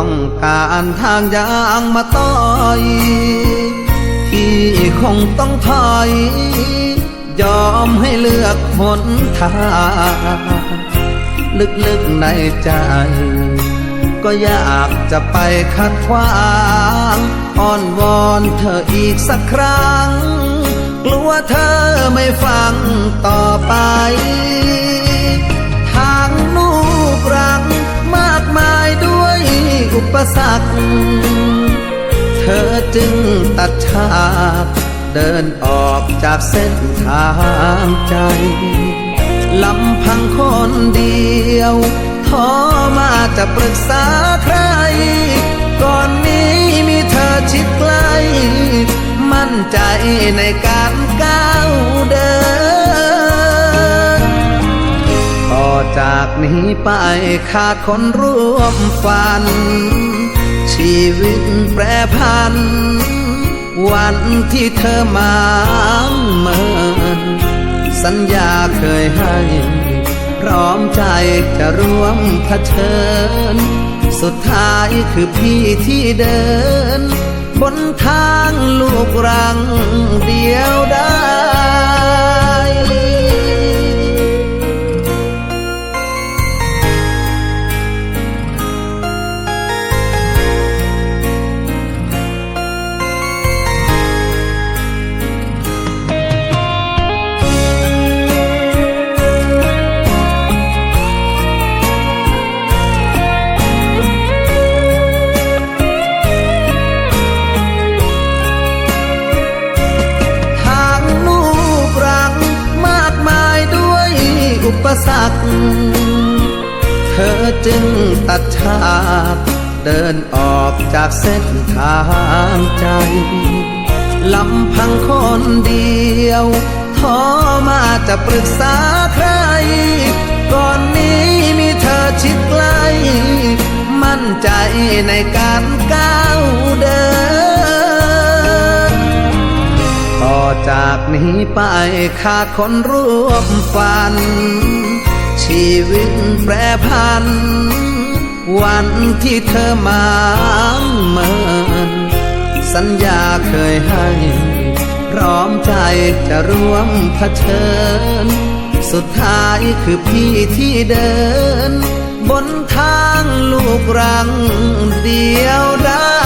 ต้องการทางยางมาต่อยพี่คงต้องถอยยอมให้เลือกหนทางลึกๆในใจ ก็อยากจะไปขัดขวางอ้อนวอนเธออีกสักครั้ง กลัวเธอไม่ฟังต่อไป จึงตัดฉากเดินออกจากเส้นทางใจลำพังคนเดียวท้อมาจะปรึกษาใคร ก่อนนี้มีเธอชิดใกล้มั่นใจในการก้าวเดิน ต่อจากนี้ไปขาดคนร่วมฝัน ชีวิตแปรพัน วันที่เธอมาเมินสัญญาเคยให้ พร้อมใจจะร่วมเผชิญ สุดท้ายคือพี่ที่เดิน บนทางลูกรังเดียวได้ สรรคเธอจึงตัดฉากเดินออกจากเส้นทางใจ ลำพังคนเดียวท้อมาจะปรึกษาใคร ก่อนนี้มีเธอชิดใกล้มั่นใจในการก้าวเดิน ต่อจากนี้ไปขาดคนร่วมฝัน ชีวิตแปรพัน วันที่เธอมาเมิน สัญญาเคยให้ พร้อมใจจะร่วมเผชิญ สุดท้ายคือพี่ที่เดิน บนทางลูกรังเดียวได้